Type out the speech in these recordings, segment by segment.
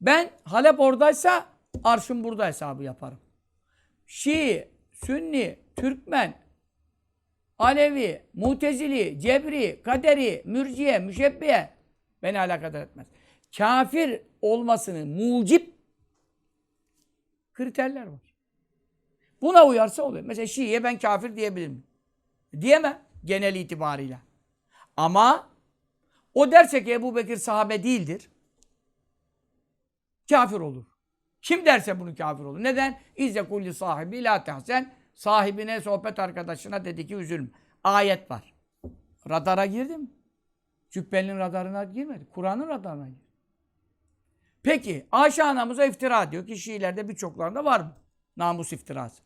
Ben Halep oradaysa arşım burada hesabı yaparım. Şii, Sünni, Türkmen, Alevi, Mutezili, Cebri, Kaderi, Mürciye, Müşebbiye beni alakadar etmez. Kafir olmasını mucip kriterler var. Buna uyarsa oluyor. Mesela Şii'ye ben kafir diyebilirim. Diyemem genel itibarıyla. Ama o derse ki Ebu Bekir sahabe değildir. Kafir olur. Kim derse bunu kafir olur. Neden? İzze kulli sahibi la tehsen. Sahibine, sohbet arkadaşına dedi ki üzülme. Ayet var. Radara girdi mi? Cübbelinin radarına girmedi. Kur'an'ın radarına girdi. Peki Ayşe anamıza iftira diyor ki Şiilerde birçoklarında var mı? Namus iftirası.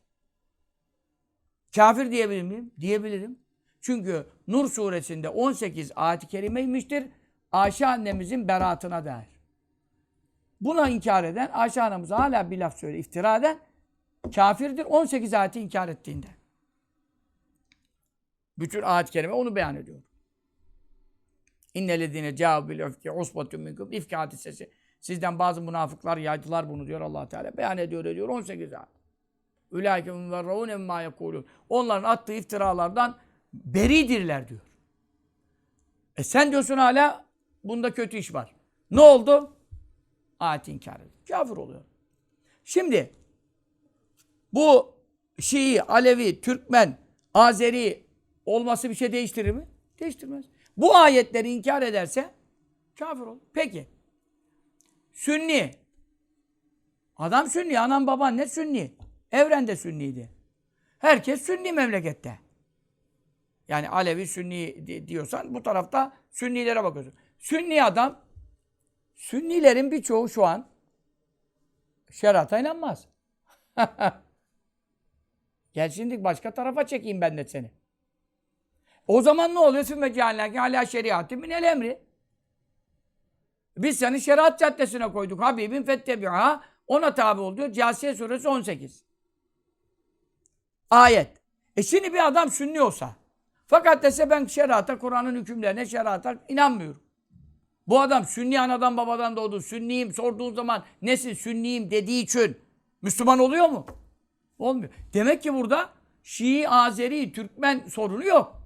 Kafir diyebilir miyim? Diyebilirim. Çünkü Nur suresinde 18 ayet-i kerimeymiştir. Ayşe annemizin beraatına dair. Buna inkar eden, Ayşe anamıza hala bir laf söyle, iftira eden kafirdir 18 ayeti inkar ettiğinde. Bütün ayet-i kerime onu beyan ediyor. İnnellezine câbu bil öfke usbatun minkum ifki hadisesi. Sizden bazı münafıklar yaydılar bunu diyor allah Teala. Beyan ediyor ediyor 18 ayet. Ülâike müverravûn emmâ yekûlûn. Onların attığı iftiralardan beridirler diyor. E sen diyorsun hala bunda kötü iş var. Ne oldu? Ayeti inkar ediyor. Kafir oluyor. Şimdi bu Şii, Alevi, Türkmen, Azeri olması bir şey değiştirir mi? Değiştirmez. Bu ayetleri inkar ederse kafir olur. Peki. Sünni. Adam Sünni. Anam baban ne Sünni? Evrende Sünniydi. Herkes Sünni memlekette. Yani Alevi Sünni di- diyorsan bu tarafta Sünnilere bakıyorsun. Sünni adam Sünnilerin birçoğu şu an şerata inanmaz. Gel şimdi başka tarafa çekeyim ben de seni. O zaman ne oluyor? Sümme ceallâke alâ şeriatı minel emri. Biz seni şeriat caddesine koyduk. Habibin fettebi'a. Ona tabi ol diyor. Câsiye suresi 18. Ayet. E şimdi bir adam sünni olsa. Fakat dese ben şerata, Kur'an'ın hükümlerine, şerata inanmıyorum. Bu adam sünni anadan babadan doğdu. Sünniyim sorduğun zaman nesin sünniyim dediği için Müslüman oluyor mu? Olmuyor. Demek ki burada Şii, Azeri, Türkmen sorunu yok.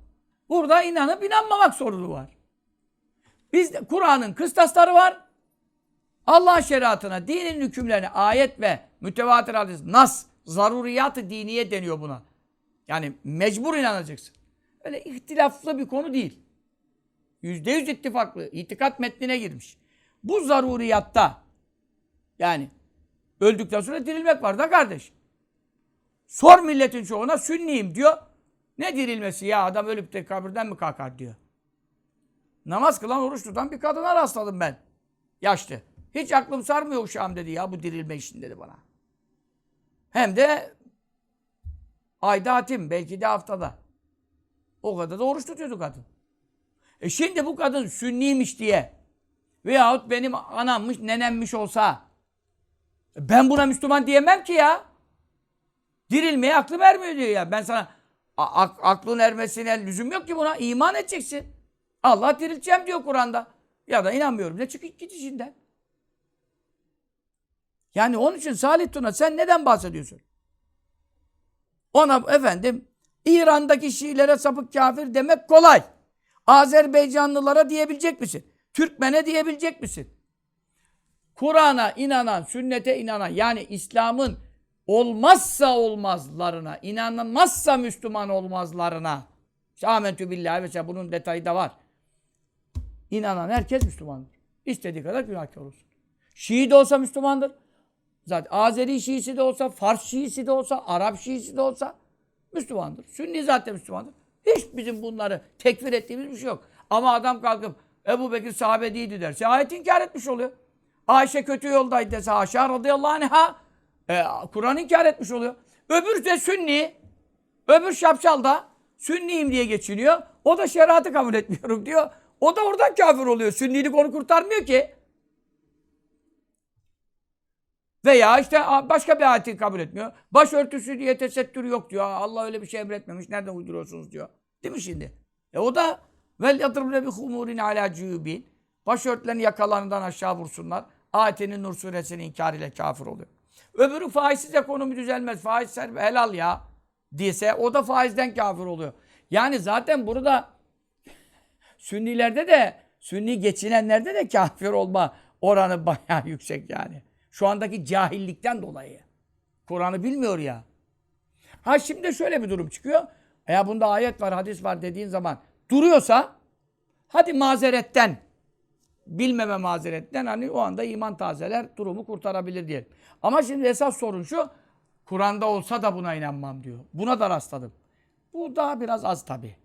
Burada inanıp inanmamak sorunu var. Bizde Kur'an'ın kıstasları var. Allah şeriatına, dinin hükümlerine ayet ve mütevatir hadis, nas, zaruriyat-ı diniye deniyor buna. Yani mecbur inanacaksın. Öyle ihtilaflı bir konu değil. Yüzde yüz ittifaklı. itikat metnine girmiş. Bu zaruriyatta yani öldükten sonra dirilmek var da kardeş. Sor milletin çoğuna sünniyim diyor. Ne dirilmesi ya adam ölüp de kabirden mi kalkar diyor. Namaz kılan oruç tutan bir kadına rastladım ben. Yaşlı. Hiç aklım sarmıyor uşağım dedi ya bu dirilme işin dedi bana. Hem de ayda hatim belki de haftada. O kadar da oruç tutuyordu kadın. E şimdi bu kadın sünniymiş diye veyahut benim anammış, nenemmiş olsa e ben buna Müslüman diyemem ki ya. Dirilmeye aklım ermiyor diyor ya. Ben sana aklın ermesine lüzum yok ki buna. İman edeceksin. Allah dirilteceğim diyor Kur'an'da. Ya da inanmıyorum de çık git işinden. Yani onun için Salih Tuna sen neden bahsediyorsun? Ona efendim İran'daki Şiilere sapık kafir demek kolay. Azerbaycanlılara diyebilecek misin? Türkmen'e diyebilecek misin? Kur'an'a inanan, sünnete inanan yani İslam'ın olmazsa olmazlarına, inanılmazsa Müslüman olmazlarına işte billahi mesela bunun detayı da var. İnanan herkes Müslümandır. İstediği kadar günahkar olsun. Şii de olsa Müslümandır. Zaten Azeri Şiisi de olsa, Fars Şiisi de olsa, Arap Şiisi de olsa Müslümandır. Sünni zaten Müslümandır. Hiç bizim bunları tekfir ettiğimiz bir şey yok. Ama adam kalkıp Ebu Bekir sahabe değildi derse ayet inkar etmiş oluyor. Ayşe kötü yoldaydı dese haşa radıyallahu anh'a e, Kur'an inkar etmiş oluyor. Öbür de sünni, öbür şapşal da sünniyim diye geçiniyor. O da şeriatı kabul etmiyorum diyor. O da oradan kafir oluyor. Sünnilik onu kurtarmıyor ki. Veya işte başka bir ayeti kabul etmiyor. Başörtüsü diye tesettür yok diyor. Allah öyle bir şey emretmemiş. Nereden uyduruyorsunuz diyor. Değil mi şimdi? E o da vel yadribne bi humurin ala cübin. Başörtülerini yakalarından aşağı vursunlar. Ayetinin Nur suresini inkar ile kafir oluyor. Öbürü faizsiz ekonomi düzelmez. Faiz ser- helal ya diyse o da faizden kafir oluyor. Yani zaten burada Sünnilerde de Sünni geçinenlerde de kafir olma oranı bayağı yüksek yani. Şu andaki cahillikten dolayı. Kur'an'ı bilmiyor ya. Ha şimdi şöyle bir durum çıkıyor. Eğer bunda ayet var, hadis var dediğin zaman duruyorsa hadi mazeretten bilmeme mazeretten hani o anda iman tazeler durumu kurtarabilir diyelim. Ama şimdi esas sorun şu Kur'an'da olsa da buna inanmam diyor. Buna da rastladım. Bu daha biraz az tabi.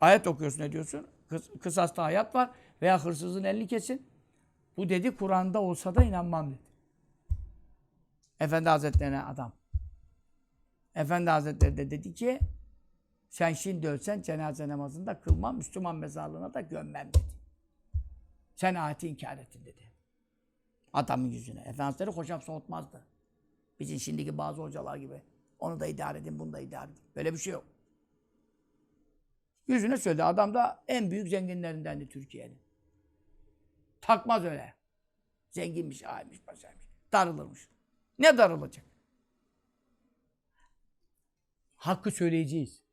Ayet okuyorsun ne diyorsun? Kıs, kısasta hayat var veya hırsızın elini kesin. Bu dedi Kur'an'da olsa da inanmam dedi. Efendi Hazretlerine adam. Efendi Hazretleri de dedi ki sen şimdi ölsen cenaze namazında kılmam, Müslüman mezarlığına da gömmem dedi. Sen ayeti inkar ettin dedi. Adamın yüzüne. Efendi Hazretleri hocam soğutmazdı. Bizim şimdiki bazı hocalar gibi. Onu da idare edin, bunu da idare edin. Böyle bir şey yok. Yüzüne söyledi. Adam da en büyük zenginlerindendi Türkiye'nin. Takmaz öyle. Zenginmiş, aymış, başarmış. Darılırmış. Ne darılacak? Hakkı söyleyeceğiz.